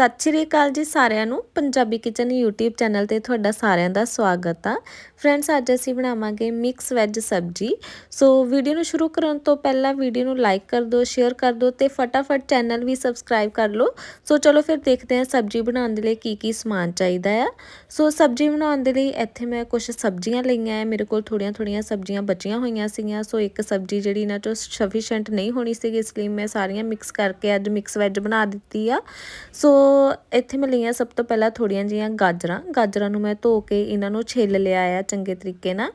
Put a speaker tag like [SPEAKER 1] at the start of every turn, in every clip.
[SPEAKER 1] ਸਤਿ ਸ਼੍ਰੀ ਅਕਾਲ ਜੀ ਸਾਰਿਆਂ ਨੂੰ। ਪੰਜਾਬੀ ਕਿਚਨ YouTube ਚੈਨਲ ਤੇ ਤੁਹਾਡਾ ਸਾਰਿਆਂ ਦਾ ਸਵਾਗਤ ਆ। ਫਰੈਂਡਸ, ਅੱਜ ਅਸੀਂ ਬਣਾਵਾਂਗੇ ਮਿਕਸ ਵੈਜ ਸਬਜੀ। ਸੋ ਵੀਡੀਓ ਨੂੰ ਸ਼ੁਰੂ ਕਰਨ ਤੋਂ ਪਹਿਲਾਂ ਵੀਡੀਓ ਨੂੰ ਲਾਈਕ ਕਰ ਦਿਓ, ਸ਼ੇਅਰ ਕਰ ਦਿਓ ਤੇ ਫਟਾਫਟ ਚੈਨਲ ਵੀ ਸਬਸਕ੍ਰਾਈਬ ਕਰ ਲਓ। ਸੋ ਚਲੋ ਫਿਰ ਦੇਖਦੇ ਹਾਂ ਸਬਜੀ ਬਣਾਉਣ ਦੇ ਲਈ ਕੀ ਕੀ ਸਮਾਨ ਚਾਹੀਦਾ ਆ। ਸੋ ਸਬਜੀ ਬਣਾਉਣ ਦੇ ਲਈ ਇੱਥੇ ਮੈਂ ਕੁਝ ਸਬਜ਼ੀਆਂ ਲਈਆਂ ਹੈ ਮੇਰੇ ਕੋਲ ਥੋੜੀਆਂ ਥੋੜੀਆਂ ਸਬਜ਼ੀਆਂ ਬਚੀਆਂ ਹੋਈਆਂ ਸੀਗੀਆਂ। ਸੋ ਇੱਕ ਸਬਜੀ ਜਿਹੜੀ ਇਹਨਾਂ ਚੋਂ ਸਫੀਸ਼ੀਐਂਟ ਨਹੀਂ ਹੋਣੀ ਸੀਗੀ, ਇਸ ਲਈ ਮੈਂ ਸਾਰੀਆਂ ਮਿਕਸ ਕਰਕੇ ਅੱਜ ਮਿਕਸ ਵੈਜ ਬਣਾ ਦਿੱਤੀ ਆ। ਸੋ ਇੱਥੇ ਮੈਂ ਲਈਆਂ ਸਭ ਤੋਂ ਪਹਿਲਾਂ ਥੋੜੀਆਂ ਜੀਆਂ ਗਾਜਰਾਂ। ਗਾਜਰਾਂ ਨੂੰ ਮੈਂ ਧੋ ਕੇ ਇਹਨਾਂ ਨੂੰ ਛਿੱਲ ਲਿਆ ਆ ਚੰਗੇ ਤਰੀਕੇ ਨਾਲ।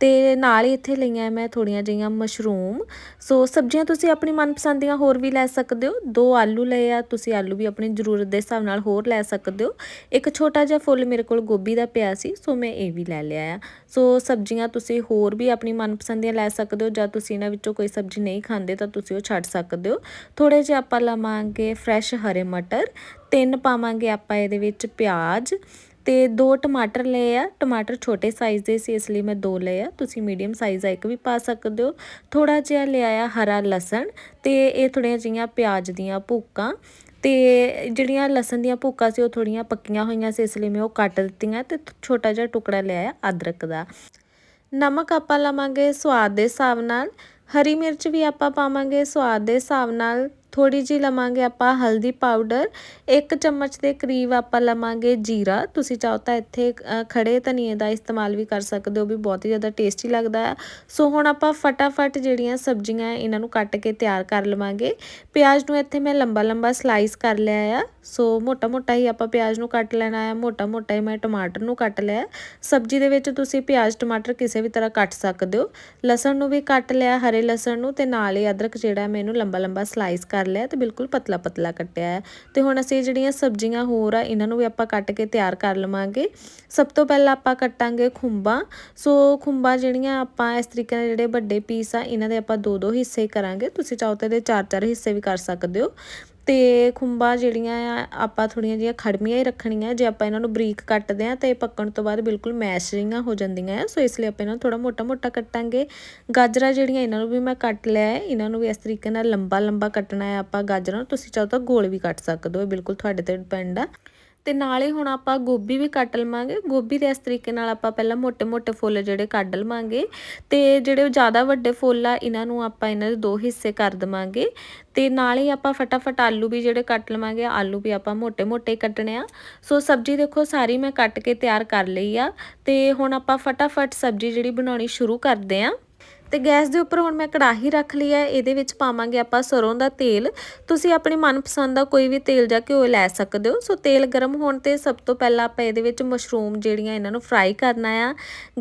[SPEAKER 1] ਤੇ ਨਾਲ ਹੀ ਇੱਥੇ ਲਈਆਂ ਮੈਂ ਥੋੜੀਆਂ ਜਿਹੀਆਂ ਮਸ਼ਰੂਮ। ਸੋ ਸਬਜ਼ੀਆਂ ਤੁਸੀਂ ਆਪਣੀ ਮਨਪਸੰਦ ਦੀਆਂ ਹੋਰ ਵੀ ਲੈ ਸਕਦੇ ਹੋ। ਦੋ ਆਲੂ ਲਏ ਆ, ਤੁਸੀਂ ਆਲੂ ਵੀ ਆਪਣੀ ਜ਼ਰੂਰਤ ਦੇ ਹਿਸਾਬ ਨਾਲ ਹੋਰ ਲੈ ਸਕਦੇ ਹੋ। ਇੱਕ ਛੋਟਾ ਜਿਹਾ ਫੁੱਲ ਮੇਰੇ ਕੋਲ ਗੋਭੀ ਦਾ ਪਿਆ ਸੀ, ਸੋ ਮੈਂ ਇਹ ਵੀ ਲੈ ਲਿਆ ਆ। ਸੋ ਸਬਜ਼ੀਆਂ ਤੁਸੀਂ ਹੋਰ ਵੀ ਆਪਣੀ ਮਨਪਸੰਦ ਦੀਆਂ ਲੈ ਸਕਦੇ ਹੋ, ਜਾਂ ਤੁਸੀਂ ਇਹਨਾਂ ਵਿੱਚੋਂ ਕੋਈ ਸਬਜ਼ੀ ਨਹੀਂ ਖਾਂਦੇ ਤਾਂ ਤੁਸੀਂ ਉਹ ਛੱਡ ਸਕਦੇ ਹੋ। ਥੋੜੇ ਜਿਹਾ ਆਪਾਂ ਲਵਾਂਗੇ ਫਰੈਸ਼ ਹਰੇ ਮਟਰ, ਤਿੰਨ ਪਾਵਾਂਗੇ ਆਪਾਂ ਇਹਦੇ ਵਿੱਚ ਪਿਆਜ਼ ਤੇ ਦੋ ਟਮਾਟਰ ਲਏ ਆ। ਟਮਾਟਰ ਛੋਟੇ ਸਾਈਜ਼ ਦੇ ਸੀ, ਇਸ ਲਈ ਮੈਂ ਦੋ ਲਏ ਆ। ਤੁਸੀਂ ਮੀਡੀਅਮ ਸਾਈਜ਼ ਦਾ ਇੱਕ ਵੀ ਪਾ ਸਕਦੇ ਹੋ। ਥੋੜਾ ਜਿਹਾ ਲਿਆ ਆ ਹਰਾ ਲਸਣ ਤੇ ਇਹ ਥੋੜੀਆਂ ਜਿਹੀਆਂ ਪਿਆਜ਼ ਦੀਆਂ ਭੁੱਕਾਂ ਤੇ ਜਿਹੜੀਆਂ ਲਸਣ ਦੀਆਂ ਭੁੱਕਾਂ ਸੀ, ਉਹ ਥੋੜੀਆਂ ਪੱਕੀਆਂ ਹੋਈਆਂ ਸੀ, ਇਸ ਲਈ ਮੈਂ ਉਹ ਕੱਟ ਦਿੱਤੀਆਂ ਤੇ ਛੋਟਾ ਜਿਹਾ ਟੁਕੜਾ ਲਿਆ ਆ ਅਦਰਕ ਦਾ। ਨਮਕ ਆਪਾਂ ਲਵਾਂਗੇ ਸਵਾਦ ਦੇ ਹਿਸਾਬ ਨਾਲ। ਹਰੀ ਮਿਰਚ ਵੀ ਆਪਾਂ ਪਾਵਾਂਗੇ ਸਵਾਦ ਦੇ ਹਿਸਾਬ ਨਾਲ। ਥੋੜੀ ਜੀ ਲਵਾਂਗੇ ਆਪਾਂ ਹਲਦੀ ਪਾਊਡਰ ਇੱਕ ਚਮਚ ਦੇ ਕਰੀਬ ਆਪਾਂ ਲਵਾਂਗੇ ਜੀਰਾ। ਤੁਸੀਂ ਚਾਹੋ ਤਾਂ ਇੱਥੇ ਖੜੇ ਧਨੀਏ ਦਾ ਇਸਤੇਮਾਲ ਵੀ ਕਰ ਸਕਦੇ ਹੋ ਵੀ ਬਹੁਤ ਹੀ ਜ਼ਿਆਦਾ ਟੇਸਟੀ ਲੱਗਦਾ ਹੈ। ਸੋ ਹੁਣ ਆਪਾਂ ਫਟਾਫਟ ਜਿਹੜੀਆਂ ਸਬਜ਼ੀਆਂ ਇਹਨਾਂ ਨੂੰ ਕੱਟ ਕੇ ਤਿਆਰ ਕਰ ਲਵਾਂਗੇ। ਪਿਆਜ਼ ਨੂੰ ਇੱਥੇ ਮੈਂ ਲੰਬਾ ਲੰਬਾ ਸਲਾਈਸ ਕਰ ਲਿਆ ਆ। ਸੋ ਮੋਟਾ ਮੋਟਾ ਹੀ ਆਪਾਂ ਪਿਆਜ਼ ਨੂੰ ਕੱਟ ਲੈਣਾ ਆ ਮੋਟਾ ਮੋਟਾ ਹੀ ਮੈਂ ਟਮਾਟਰ ਨੂੰ ਕੱਟ ਲਿਆ। ਸਬਜ਼ੀ ਦੇ ਵਿੱਚ ਤੁਸੀਂ ਪਿਆਜ਼, ਟਮਾਟਰ ਕਿਸੇ ਵੀ ਤਰ੍ਹਾਂ ਕੱਟ ਸਕਦੇ ਹੋ। ਲਸਣ ਨੂੰ ਵੀ ਕੱਟ ਲਿਆ, ਹਰੇ ਲਸਣ ਨੂੰ ਤੇ ਨਾਲ ਹੀ ਅਦਰਕ ਜਿਹੜਾ ਮੈਂ ਇਹਨੂੰ ਲੰਬਾ ਲੰਬਾ ਸਲਾਈਸ ਕਰ ਲਿਆ ਤੇ ਬਿਲਕੁਲ ਪਤਲਾ ਪਤਲਾ ਕੱਟਿਆ ਹੈ। ਤੇ ਹੁਣ ਅਸੀਂ ਜਿਹੜੀਆਂ ਸਬਜ਼ੀਆਂ ਹੋਰ ਆ, ਇਹਨਾਂ ਨੂੰ ਵੀ ਆਪਾਂ ਕੱਟ ਕੇ ਤਿਆਰ ਕਰ ਲਵਾਂਗੇ। ਸਭ ਤੋਂ ਪਹਿਲਾਂ ਆਪਾਂ ਕੱਟਾਂਗੇ ਖੁੰਬਾਂ ਸੋ ਖੁੰਬਾਂ ਜਿਹੜੀਆਂ ਆਪਾਂ ਇਸ ਤਰੀਕੇ ਨਾਲ ਜਿਹੜੇ ਵੱਡੇ ਪੀਸ ਆ, ਇਹਨਾਂ ਦੇ ਆਪਾਂ ਦੋ ਦੋ ਹਿੱਸੇ ਕਰਾਂਗੇ। ਤੁਸੀਂ ਚਾਹੋ ਤਾਂ ਇਹਦੇ ਚਾਰ ਚਾਰ ਹਿੱਸੇ ਵੀ ਕਰ ਸਕਦੇ ਹੋ। ਅਤੇ ਖੁੰਬਾਂ ਜਿਹੜੀਆਂ ਆ, ਆਪਾਂ ਥੋੜ੍ਹੀਆਂ ਜਿਹੀਆਂ ਖੜਮੀਆਂ ਹੀ ਰੱਖਣੀਆਂ, ਜੇ ਆਪਾਂ ਇਹਨਾਂ ਨੂੰ ਬਰੀਕ ਕੱਟਦੇ ਆ ਇਹ ਪੱਕਣ ਤੋਂ ਬਾਅਦ ਬਿਲਕੁਲ ਮੈਸ਼ ਜਿਹੀਆਂ ਹੋ ਜਾਂਦੀਆਂ ਆ, ਸੋ ਇਸ ਲਈ ਆਪਾਂ ਇਹਨਾਂ ਨੂੰ ਥੋੜਾ ਮੋਟਾ ਮੋਟਾ ਕੱਟਾਂਗੇ। ਗਾਜਰਾਂ ਜਿਹੜੀਆਂ ਇਹਨਾਂ ਨੂੰ ਵੀ ਮੈਂ ਕੱਟ ਲਿਆ ਇਹਨਾਂ ਨੂੰ ਵੀ ਇਸ ਤਰੀਕੇ ਨਾਲ ਲੰਬਾ ਲੰਬਾ ਕੱਟਣਾ ਹੈ ਆਪਾਂ ਗਾਜਰਾਂ ਤੁਸੀਂ ਚਾਹੋ ਤਾਂ ਗੋਲ ਵੀ ਕੱਟ ਸਕਦੇ ਹੋ ਬਿਲਕੁਲ ਤੁਹਾਡੇ ਤੇ ਡਿਪੈਂਡ ਆ। ਤੇ ਨਾਲੇ ਹੁਣ ਆਪਾਂ ਗੋਭੀ ਵੀ ਕੱਟ ਲਵਾਂਗੇ। ਗੋਭੀ ਦੇ ਇਸ ਤਰੀਕੇ ਨਾਲ ਆਪਾਂ ਪਹਿਲਾਂ ਮੋٹے-ਮੋٹے ਫੁੱਲ ਜਿਹੜੇ ਕੱਢ ਲਵਾਂਗੇ ਤੇ ਜਿਹੜੇ ਜ਼ਿਆਦਾ ਵੱਡੇ ਫੁੱਲ ਆ, ਇਹਨਾਂ ਨੂੰ ਆਪਾਂ ਇਹਨਾਂ ਦੇ ਦੋ ਹਿੱਸੇ ਕਰ ਦਵਾਂਗੇ। ਤੇ ਨਾਲ ਹੀ ਆਪਾਂ ਫਟਾਫਟ ਆਲੂ ਵੀ ਜਿਹੜੇ ਕੱਟ ਲਵਾਂਗੇ, ਆਲੂ ਵੀ ਆਪਾਂ ਮੋٹے-ਮੋٹے ਕੱਟਣੇ ਆ। ਸੋ ਸਬਜ਼ੀ ਦੇਖੋ ਸਾਰੀ ਮੈਂ ਕੱਟ ਕੇ ਤਿਆਰ ਕਰ ਲਈ ਆ। ਤੇ ਹੁਣ ਆਪਾਂ ਫਟਾਫਟ ਸਬਜ਼ੀ ਜਿਹੜੀ ਬਣਾਉਣੀ ਸ਼ੁਰੂ ਕਰਦੇ ਆ। ਤੇ ਗੈਸ ਦੇ ਉੱਪਰ ਹੁਣ ਮੈਂ ਕੜਾਹੀ ਰੱਖ ਲਈ ਹੈ, ਇਹਦੇ ਵਿੱਚ ਪਾਵਾਂਗੇ ਆਪਾਂ ਸਰੋਂ ਦਾ ਤੇਲ। ਤੁਸੀਂ ਆਪਣੀ ਮਨਪਸੰਦ ਦਾ ਕੋਈ ਵੀ ਤੇਲ ਜਾਂ ਘਿਓ ਲੈ ਸਕਦੇ ਹੋ। ਸੋ ਤੇਲ ਗਰਮ ਹੋਣ ਤੇ ਸਭ ਤੋਂ ਪਹਿਲਾਂ ਆਪਾਂ ਇਹਦੇ ਵਿੱਚ ਮਸ਼ਰੂਮ ਜਿਹੜੀਆਂ ਇਹਨਾਂ ਨੂੰ ਫਰਾਈ ਕਰਨਾ ਆ।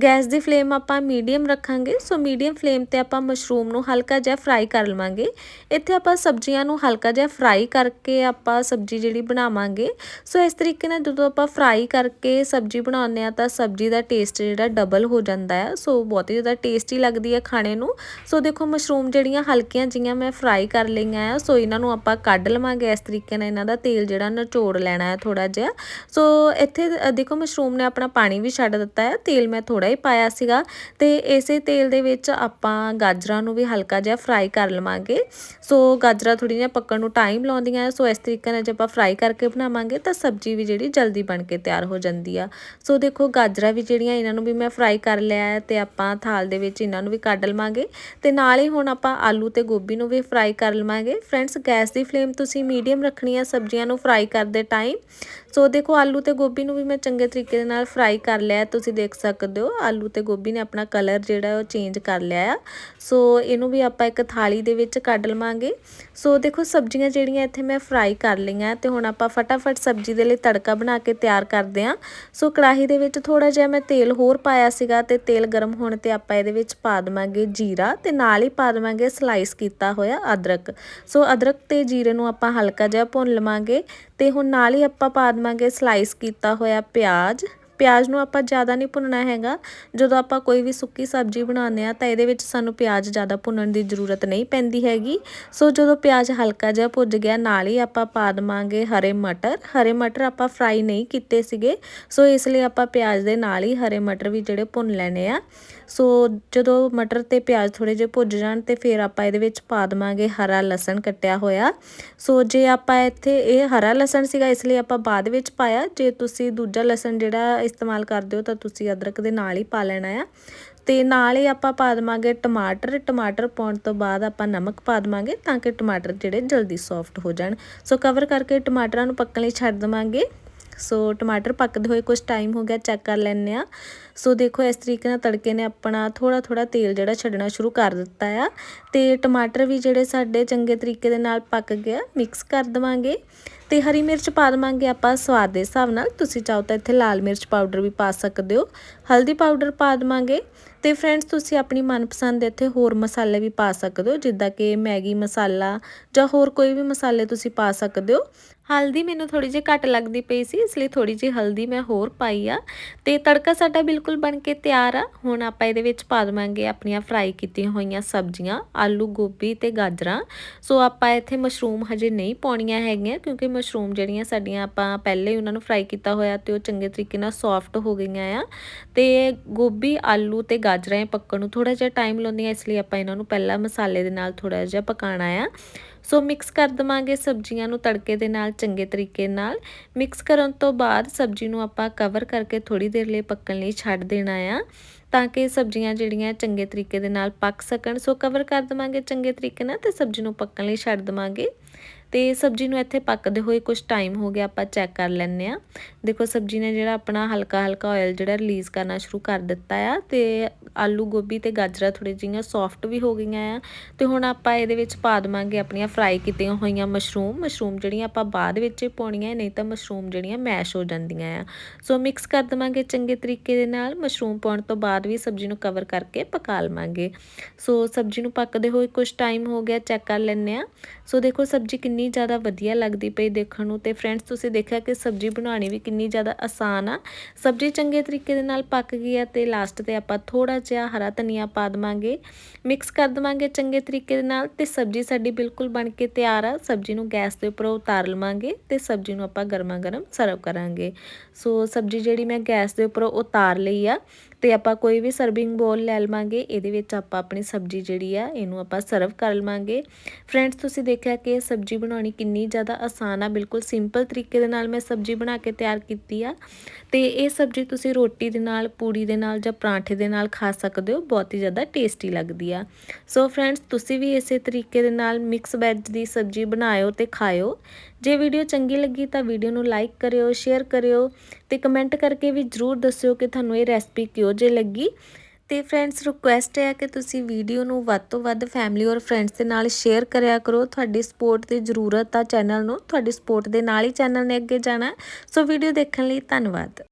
[SPEAKER 1] ਗੈਸ ਦੀ ਫਲੇਮ ਆਪਾਂ ਮੀਡੀਅਮ ਰੱਖਾਂਗੇ। ਸੋ ਮੀਡੀਅਮ ਫਲੇਮ ਤੇ ਆਪਾਂ ਮਸ਼ਰੂਮ ਨੂੰ ਹਲਕਾ ਜਿਹਾ ਫਰਾਈ ਕਰ ਲਵਾਂਗੇ। ਇੱਥੇ ਆਪਾਂ ਸਬਜ਼ੀਆਂ ਨੂੰ ਹਲਕਾ ਜਿਹਾ ਫਰਾਈ ਕਰਕੇ ਆਪਾਂ ਸਬਜ਼ੀ ਜਿਹੜੀ ਬਣਾਵਾਂਗੇ। ਸੋ ਇਸ ਤਰੀਕੇ ਨਾਲ ਜਦੋਂ ਆਪਾਂ ਫਰਾਈ ਕਰਕੇ ਸਬਜ਼ੀ ਬਣਾਉਂਦੇ ਆ ਤਾਂ ਸਬਜ਼ੀ ਦਾ ਟੇਸਟ ਜਿਹੜਾ ਡਬਲ ਹੋ ਜਾਂਦਾ ਹੈ ਸੋ ਬਹੁਤ ਹੀ ਜ਼ਿਆਦਾ ਟੇਸਟੀ ਲੱਗਦੀ ਹੈ ਖਾਣੇ ਨੂੰ। ਸੋ ਦੇਖੋ ਮਸ਼ਰੂਮ ਜਿਹੜੀਆਂ ਹਲਕੀਆਂ ਜੀਆਂ ਮੈਂ ਫਰਾਈ ਕਰ ਲਈਆਂ ਆ, ਸੋ ਇਹਨਾਂ ਨੂੰ ਆਪਾਂ ਕੱਢ ਲਵਾਂਗੇ। ਇਸ ਤਰੀਕੇ ਨਾਲ ਇਹਨਾਂ ਦਾ ਤੇਲ ਜਿਹੜਾ ਨਿਚੋੜ ਲੈਣਾ ਹੈ ਥੋੜਾ ਜਿਹਾ। ਸੋ ਇੱਥੇ ਦੇਖੋ ਮਸ਼ਰੂਮ ਨੇ ਆਪਣਾ ਪਾਣੀ ਵੀ ਛੱਡ ਦਿੱਤਾ ਹੈ ਤੇਲ ਮੈਂ ਥੋੜਾ ਹੀ ਪਾਇਆ ਸੀਗਾ। ਤੇ ਇਸੇ ਤੇਲ ਦੇ ਵਿੱਚ ਆਪਾਂ ਗਾਜਰਾਂ ਨੂੰ ਵੀ ਹਲਕਾ ਜਿਹਾ ਫਰਾਈ ਕਰ ਲਵਾਂਗੇ। ਸੋ ਗਾਜਰਾਂ ਥੋੜੀਆਂ ਪੱਕਣ ਨੂੰ ਟਾਈਮ ਲਾਉਂਦੀਆਂ ਸੋ ਇਸ ਤਰੀਕੇ ਨਾਲ ਜੇ ਆਪਾਂ ਫਰਾਈ ਕਰਕੇ ਬਣਾਵਾਂਗੇ ਤਾਂ ਸਬਜ਼ੀ ਵੀ ਜਿਹੜੀ ਜਲਦੀ ਬਣ ਕੇ ਤਿਆਰ ਹੋ ਜਾਂਦੀ ਆ। ਸੋ ਦੇਖੋ ਗਾਜਰਾਂ ਵੀ ਜਿਹੜੀਆਂ ਇਹਨਾਂ ਨੂੰ ਵੀ ਮੈਂ ਫਰਾਈ ਕਰ ਲਿਆ ਤੇ ਆਪਾਂ ਥਾਲ ਦੇ ਵਿੱਚ ਇਹਨਾਂ ਨੂੰ ਵੀ ਕੱਢ ਲਵਾਂਗੇ ਤੇ ਨਾਲ ਹੀ ਹੁਣ ਆਪਾਂ ਆਲੂ ਤੇ ਗੋਭੀ ਨੂੰ ਵੀ ਫਰਾਈ ਕਰ ਲਵਾਂਗੇ। ਫਰੈਂਡਸ ਗੈਸ ਦੀ ਫਲੇਮ ਤੁਸੀਂ ਮੀਡੀਅਮ ਰੱਖਣੀ ਆ ਸਬਜ਼ੀਆਂ ਨੂੰ ਫਰਾਈ ਕਰਦੇ ਟਾਈਮ ਸੋ ਦੇਖੋ, ਆਲੂ ਤੇ ਗੋਭੀ ਨੂੰ ਵੀ ਮੈਂ ਚੰਗੇ ਤਰੀਕੇ ਦੇ ਨਾਲ ਫਰਾਈ ਕਰ ਲਿਆ ਤੁਸੀਂ ਦੇਖ ਸਕਦੇ ਹੋ, ਆਲੂ ਤੇ ਗੋਭੀ ਨੇ ਆਪਣਾ ਕਲਰ ਜਿਹੜਾ ਉਹ ਚੇਂਜ ਕਰ ਲਿਆ ਆ। ਸੋ ਇਹਨੂੰ ਵੀ ਆਪਾਂ ਇੱਕ ਥਾਲੀ ਦੇ ਵਿੱਚ ਕੱਢ ਲਵਾਂਗੇ। ਸੋ ਦੇਖੋ, ਸਬਜ਼ੀਆਂ ਜਿਹੜੀਆਂ ਇੱਥੇ ਮੈਂ ਫਰਾਈ ਕਰ ਲਈਆਂ ਤੇ ਹੁਣ ਆਪਾਂ ਫਟਾਫਟ ਸਬਜ਼ੀ ਦੇ ਲਈ ਤੜਕਾ ਬਣਾ ਕੇ ਤਿਆਰ ਕਰਦੇ ਆਂ ਸੋ ਕੜਾਹੀ ਦੇ ਵਿੱਚ ਥੋੜਾ ਜਿਹਾ ਮੈਂ ਤੇਲ ਹੋਰ ਪਾਇਆ ਸੀਗਾ ਤੇ ਤੇਲ ਗਰਮ ਹੋਣ ਤੇ ਆਪਾਂ ਇਹਦੇ ਵਿੱਚ ਪਾ ਦਵਾਂਗੇ ਜੀਰਾ ਤੇ ਨਾਲ ਹੀ ਪਾ ਦਵਾਂਗੇ ਸਲਾਈਸ ਕੀਤਾ ਹੋਇਆ ਅਦਰਕ। ਸੋ ਅਦਰਕ ਤੇ ਜੀਰੇ ਨੂੰ ਆਪਾਂ ਹਲਕਾ ਜਿਹਾ ਭੁੰਨ ਲਵਾਂਗੇ ਤੇ ਹੁਣ ਨਾਲ ਹੀ ਆਪਾਂ ਪਾ ਦਵਾਂਗੇ ਸਲਾਈਸ ਕੀਤਾ ਹੋਇਆ ਪਿਆਜ਼। ਪਿਆਜ਼ ਨੂੰ ਆਪਾਂ ਜ਼ਿਆਦਾ ਨਹੀਂ ਭੁੰਨਣਾ ਹੈਗਾ। ਜਦੋਂ ਆਪਾਂ ਕੋਈ ਵੀ ਸੁੱਕੀ ਸਬਜ਼ੀ ਬਣਾਉਂਦੇ ਆ ਤਾਂ ਇਹਦੇ ਵਿੱਚ ਸਾਨੂੰ ਪਿਆਜ਼ ਜ਼ਿਆਦਾ ਭੁੰਨਣ ਦੀ ਜ਼ਰੂਰਤ ਨਹੀਂ ਪੈਂਦੀ ਹੈਗੀ। ਸੋ ਜਦੋਂ ਪਿਆਜ਼ ਹਲਕਾ ਜਿਹਾ ਭੁੱਜ ਗਿਆ, ਨਾਲ ਹੀ ਆਪਾਂ ਪਾ ਦਵਾਂਗੇ ਹਰੇ ਮਟਰ। ਹਰੇ ਮਟਰ ਆਪਾਂ ਫਰਾਈ ਨਹੀਂ ਕੀਤੇ ਸੀਗੇ। ਸੋ ਇਸ ਲਈ ਆਪਾਂ ਪਿਆਜ਼ ਦੇ ਨਾਲ ਹੀ ਹਰੇ ਮਟਰ ਵੀ ਜਿਹੜੇ ਭੁੰਨ ਲੈਣੇ ਆ ਸੋ ਜਦੋਂ ਮਟਰ ਤੇ ਪਿਆਜ਼ ਥੋੜੇ ਜਿਹਾ ਭੁੱਜ ਜਾਣ, ਤੇ ਫਿਰ ਆਪਾਂ ਇਹਦੇ ਵਿੱਚ ਪਾ ਦਵਾਂਗੇ ਹਰਾ ਲਸਣ ਕੱਟਿਆ ਹੋਇਆ। ਸੋ ਜੇ ਆਪਾਂ ਇੱਥੇ, ਇਹ ਹਰਾ ਲਸਣ ਸੀਗਾ, ਇਸ ਲਈ ਆਪਾਂ ਬਾਅਦ ਵਿੱਚ ਪਾਇਆ। ਜੇ ਤੁਸੀਂ ਦੂਜਾ ਲਸਣ ਜਿਹੜਾ ਇਸਤੇਮਾਲ ਕਰਦੇ ਹੋ ਤਾਂ ਤੁਸੀਂ ਅਦਰਕ ਦੇ ਨਾਲ ਹੀ ਪਾ ਲੈਣਾ ਆ। ਤੇ ਨਾਲ ਹੀ ਆਪਾਂ ਪਾ ਦਵਾਂਗੇ ਟਮਾਟਰ। ਟਮਾਟਰ ਪਾਉਣ ਤੋਂ ਬਾਅਦ ਆਪਾਂ ਨਮਕ ਪਾ ਦਵਾਂਗੇ ਤਾਂ ਕਿ ਟਮਾਟਰ ਜਿਹੜੇ ਜਲਦੀ ਸੌਫਟ ਹੋ ਜਾਣ। ਸੋ ਕਵਰ ਕਰਕੇ ਟਮਾਟਰਾਂ ਨੂੰ ਪੱਕਣ ਲਈ ਛੱਡ ਦਵਾਂਗੇ। ਸੋ ਟਮਾਟਰ ਪੱਕਦੇ ਹੋਏ ਕੁਝ ਟਾਈਮ ਹੋ ਗਿਆ ਚੈੱਕ ਕਰ ਲੈਣੇ ਆ ਸੋ ਦੇਖੋ ਇਸ ਤਰੀਕੇ ਨਾਲ ਤੜਕੇ ਨੇ ਆਪਣਾ ਥੋੜਾ ਥੋੜਾ ਤੇਲ ਜਿਹੜਾ ਛੱਡਣਾ ਸ਼ੁਰੂ ਕਰ ਦਿੱਤਾ ਆ। ਤੇ ਟਮਾਟਰ ਵੀ ਜਿਹੜੇ ਸਾਡੇ ਚੰਗੇ ਤਰੀਕੇ ਦੇ ਨਾਲ ਪੱਕ ਗਿਆ ਮਿਕਸ ਕਰ ਦਵਾਂਗੇ। ਤੇ ਹਰੀ ਮਿਰਚ ਪਾ ਦਵਾਂਗੇ ਆਪਾਂ ਸਵਾਦ ਦੇ ਹਿਸਾਬ ਨਾਲ। ਤੁਸੀਂ ਚਾਹੋ ਤਾਂ ਇੱਥੇ ਲਾਲ ਮਿਰਚ ਪਾਊਡਰ ਵੀ ਪਾ ਸਕਦੇ ਹੋ। ਹਲਦੀ ਪਾਊਡਰ ਪਾ ਦਵਾਂਗੇ। ਤੇ ਫਰੈਂਡਸ ਤੁਸੀਂ ਆਪਣੀ ਮਨਪਸੰਦ ਇੱਥੇ ਹੋਰ ਮਸਾਲੇ ਵੀ ਪਾ ਸਕਦੇ ਹੋ, ਜਿੱਦਾਂ ਕਿ ਮੈਗੀ ਮਸਾਲਾ ਜਾਂ ਹੋਰ ਕੋਈ ਵੀ ਮਸਾਲੇ ਤੁਸੀਂ ਪਾ ਸਕਦੇ ਹੋ। ਹਲਦੀ ਮੈਨੂੰ ਥੋੜੀ ਜਿਹੀ ਘੱਟ ਲੱਗਦੀ ਪਈ ਸੀ, ਇਸ ਲਈ ਥੋੜੀ ਜਿਹੀ ਹਲਦੀ ਮੈਂ ਹੋਰ ਪਾਈ ਆ। ਤੇ ਤੜਕਾ ਸਾਡਾ ਬਿਲਕੁਲ ਬਣ ਕੇ ਤਿਆਰ ਆ। ਹੁਣ ਆਪਾਂ ਇਹਦੇ ਵਿੱਚ ਪਾ ਦਵਾਂਗੇ ਆਪਣੀਆਂ ਫਰਾਈ ਕੀਤੀਆਂ ਹੋਈਆਂ ਸਬਜ਼ੀਆਂ, ਆਲੂ, ਗੋਭੀ ਤੇ ਗਾਜਰਾਂ। ਸੋ ਆਪਾਂ ਇੱਥੇ ਮਸ਼ਰੂਮ ਹਜੇ ਨਹੀਂ ਪਾਉਣੀਆਂ ਹੈਗੀਆਂ, ਕਿਉਂਕਿ ਮਸ਼ਰੂਮ ਜਿਹੜੀਆਂ ਸਾਡੀਆਂ ਆਪਾਂ ਪਹਿਲੇ ਹੀ ਉਹਨਾਂ ਨੂੰ ਫਰਾਈ ਕੀਤਾ ਹੋਇਆ ਤੇ ਉਹ ਚੰਗੇ ਤਰੀਕੇ ਨਾਲ ਸੌਫਟ ਹੋ ਗਈਆਂ ਆ। ਤੇ ਗੋਭੀ, ਆਲੂ ਤੇ ਗਾਜਰਾਂ ਪੱਕਣ ਨੂੰ। ਥੋੜਾ ਜਿਹਾ ਟਾਈਮ ਲਾਉਂਦੀਆਂ ਇਸ ਲਈ ਆਪਾਂ ਇਹਨਾਂ ਨੂੰ ਪਹਿਲਾਂ ਮਸਾਲੇ ਦੇ ਨਾਲ ਥੋੜਾ ਜਿਹਾ ਪਕਾਣਾ ਆ। ਸੋ ਮਿਕਸ ਕਰ ਦਵਾਂਗੇ ਸਬਜ਼ੀਆਂ ਨੂੰ ਤੜਕੇ ਦੇ ਨਾਲ, ਚੰਗੇ ਤਰੀਕੇ ਨਾਲ। ਮਿਕਸ ਕਰਨ ਤੋਂ ਬਾਅਦ ਸਬਜ਼ੀ ਨੂੰ ਆਪਾਂ ਕਵਰ ਕਰਕੇ ਥੋੜੀ ਦੇਰ ਲਈ ਪੱਕਣ ਲਈ ਛੱਡ ਦੇਣਾ ਆ, ਤਾਂ ਕਿ ਸਬਜ਼ੀਆਂ ਜਿਹੜੀਆਂ ਚੰਗੇ ਤਰੀਕੇ ਦੇ ਨਾਲ ਪੱਕ ਸਕਣ। ਸੋ ਕਵਰ ਕਰ ਦਵਾਂਗੇ ਚੰਗੇ ਤਰੀਕੇ ਨਾਲ ਤੇ ਸਬਜ਼ੀ ਨੂੰ ਪੱਕਣ ਲਈ ਛੱਡ ਦਵਾਂਗੇ। ਤੇ ਸਬਜ਼ੀ ਨੂੰ ਇੱਥੇ ਪੱਕਦੇ ਹੋਏ ਕੁਝ ਟਾਈਮ ਹੋ ਗਿਆ, ਆਪਾਂ ਚੈੱਕ ਕਰ ਲੈਂਦੇ ਆ ਦੇਖੋ, ਸਬਜ਼ੀ ਨੇ ਜਿਹੜਾ ਆਪਣਾ ਹਲਕਾ ਹਲਕਾ ਆਇਲ ਜਿਹੜਾ ਰਿਲੀਜ਼ ਕਰਨਾ ਸ਼ੁਰੂ ਕਰ ਦਿੱਤਾ ਆ ਤੇ ਆਲੂ ਗੋਭੀ ਤੇ ਗਾਜਰਾਂ ਥੋੜੀ ਜਿਹੀਆਂ ਸੌਫਟ ਵੀ ਹੋ ਗਈਆਂ ਆ। ਤੇ ਹੁਣ ਆਪਾਂ ਇਹਦੇ ਵਿੱਚ ਪਾ ਦਵਾਂਗੇ ਆਪਣੀਆਂ ਫਰਾਈ ਕੀਤੀਆਂ ਹੋਈਆਂ ਮਸ਼ਰੂਮ ਮਸ਼ਰੂਮ ਜਿਹੜੀਆਂ ਆਪਾਂ ਬਾਅਦ ਵਿੱਚ ਪਾਉਣੀਆਂ, ਨਹੀਂ ਤਾਂ ਮਸ਼ਰੂਮ ਜਿਹੜੀਆਂ ਮੈਸ਼ ਹੋ ਜਾਂਦੀਆਂ ਆ। ਸੋ ਮਿਕਸ ਕਰ ਦਵਾਂਗੇ ਚੰਗੇ ਤਰੀਕੇ ਦੇ ਨਾਲ। ਮਸ਼ਰੂਮ ਪਾਉਣ ਤੋਂ ਬਾਅਦ ਵੀ ਸਬਜ਼ੀ ਨੂੰ ਕਵਰ ਕਰਕੇ ਪਕਾ ਲਵਾਂਗੇ। ਸੋ ਸਬਜ਼ੀ ਨੂੰ ਪੱਕਦੇ ਹੋਏ ਕੁਝ ਟਾਈਮ ਹੋ ਗਿਆ ਚੈੱਕ ਕਰ ਲੈਂਦੇ ਆ ਸੋ ਦੇਖੋ, ਸਬਜ਼ੀ ਕਿੰਨੀ ਜ਼ਿਆਦਾ ਵਧੀਆ ਲੱਗਦੀ ਪਈ ਦੇਖਣ ਨੂੰ ਤੇ ਫਰੈਂਡਸ ਤੁਸੀਂ ਦੇਖਿਆ ਕਿ ਸਬਜ਼ੀ ਬਣਾਉਣੀ ਵੀ ਕਿੰਨੀ ਜ਼ਿਆਦਾ ਆਸਾਨ ਆ। ਸਬਜ਼ੀ ਚੰਗੇ ਤਰੀਕੇ ਦੇ ਨਾਲ ਪੱਕ ਗਈ ਆ ਤੇ ਲਾਸਟ ਤੇ ਆਪਾਂ ਥੋੜਾ ਜਿਹਾ ਹਰਾ ਧਨੀਆ ਪਾ ਦਵਾਂਗੇ ਮਿਕਸ ਕਰ ਦਵਾਂਗੇ ਚੰਗੇ ਤਰੀਕੇ ਦੇ ਨਾਲ ਤੇ ਸਬਜ਼ੀ ਸਾਡੀ ਬਿਲਕੁਲ ਬਣ ਕੇ ਤਿਆਰ ਆ। ਸਬਜ਼ੀ ਨੂੰ ਗੈਸ ਦੇ ਉੱਪਰ ਉਤਾਰ ਲਵਾਂਗੇ ਤੇ ਸਬਜ਼ੀ ਨੂੰ ਆਪਾਂ ਗਰਮਾ ਗਰਮ ਸਰਵ ਕਰਾਂਗੇ। ਸੋ ਸਬਜ਼ੀ ਜਿਹੜੀ ਮੈਂ ਗੈਸ ਦੇ ਉੱਪਰ ਉਤਾਰ ਲਈ ਆ ਤੇ ਆਪਾਂ ਕੋਈ ਵੀ ਸਰਵਿੰਗ ਬੋਲ ਲੈ ਲਵਾਂਗੇ, ਇਹਦੇ ਵਿੱਚ ਆਪਾਂ ਆਪਣੀ ਸਬਜ਼ੀ ਜਿਹੜੀ ਆ, ਇਹਨੂੰ ਆਪਾਂ ਸਰਵ ਕਰ ਲਵਾਂਗੇ। ਫਰੈਂਡਸ ਤੁਸੀਂ ਦੇਖਿਆ ਕਿ ਇਹ ਸਬਜ਼ੀ ਬਣਾਉਣੀ ਕਿੰਨੀ ਜ਼ਿਆਦਾ ਆਸਾਨ ਆ, ਬਿਲਕੁਲ ਸਿੰਪਲ ਤਰੀਕੇ ਦੇ ਨਾਲ ਮੈਂ ਸਬਜ਼ੀ ਬਣਾ ਕੇ ਤਿਆਰ ਕੀਤੀ ਆ। ਤੇ ਇਹ ਸਬਜ਼ੀ ਤੁਸੀਂ ਰੋਟੀ ਦੇ ਨਾਲ, ਪੂੜੀ ਦੇ ਨਾਲ ਜਾਂ ਪਰਾਂਠੇ ਦੇ ਨਾਲ ਖਾ ਸਕਦੇ ਹੋ, ਬਹੁਤ ਹੀ ਜ਼ਿਆਦਾ ਟੇਸਟੀ ਲੱਗਦੀ ਆ। ਸੋ ਫਰੈਂਡਸ ਤੁਸੀਂ ਵੀ ਇਸੇ ਤਰੀਕੇ ਦੇ ਨਾਲ ਮਿਕਸ ਵੈਜ ਦੀ ਸਬਜ਼ੀ ਬਣਾਇਓ ਤੇ ਖਾਇਓ। ਜੇ ਵੀਡੀਓ ਚੰਗੀ ਲੱਗੀ ਤਾਂ ਵੀਡੀਓ ਨੂੰ ਲਾਈਕ ਕਰਿਓ, ਸ਼ੇਅਰ ਕਰਿਓ ਤੇ ਕਮੈਂਟ ਕਰਕੇ ਵੀ ਜਰੂਰ ਦੱਸਿਓ ਕਿ ਤੁਹਾਨੂੰ ਇਹ ਰੈਸਪੀ ਕਿਉਂ ਜੇ ਲੱਗੀ। ਤੇ ਫਰੈਂਡਸ ਰਿਕੁਐਸਟ ਹੈ ਕਿ ਤੁਸੀਂ ਵੀਡੀਓ ਨੂੰ ਵੱਧ ਤੋਂ ਵੱਧ ਫੈਮਿਲੀ ਔਰ ਫਰੈਂਡਸ ਦੇ ਨਾਲ ਸ਼ੇਅਰ ਕਰਿਆ ਕਰੋ। ਤੁਹਾਡੀ ਸਪੋਰਟ ਦੀ ਜ਼ਰੂਰਤ ਆ ਚੈਨਲ ਨੂੰ, ਤੁਹਾਡੀ ਸਪੋਰਟ ਦੇ ਨਾਲ ਹੀ ਚੈਨਲ ਨੇ ਅੱਗੇ ਜਾਣਾ। ਸੋ ਵੀਡੀਓ ਦੇਖਣ ਲਈ ਧੰਨਵਾਦ।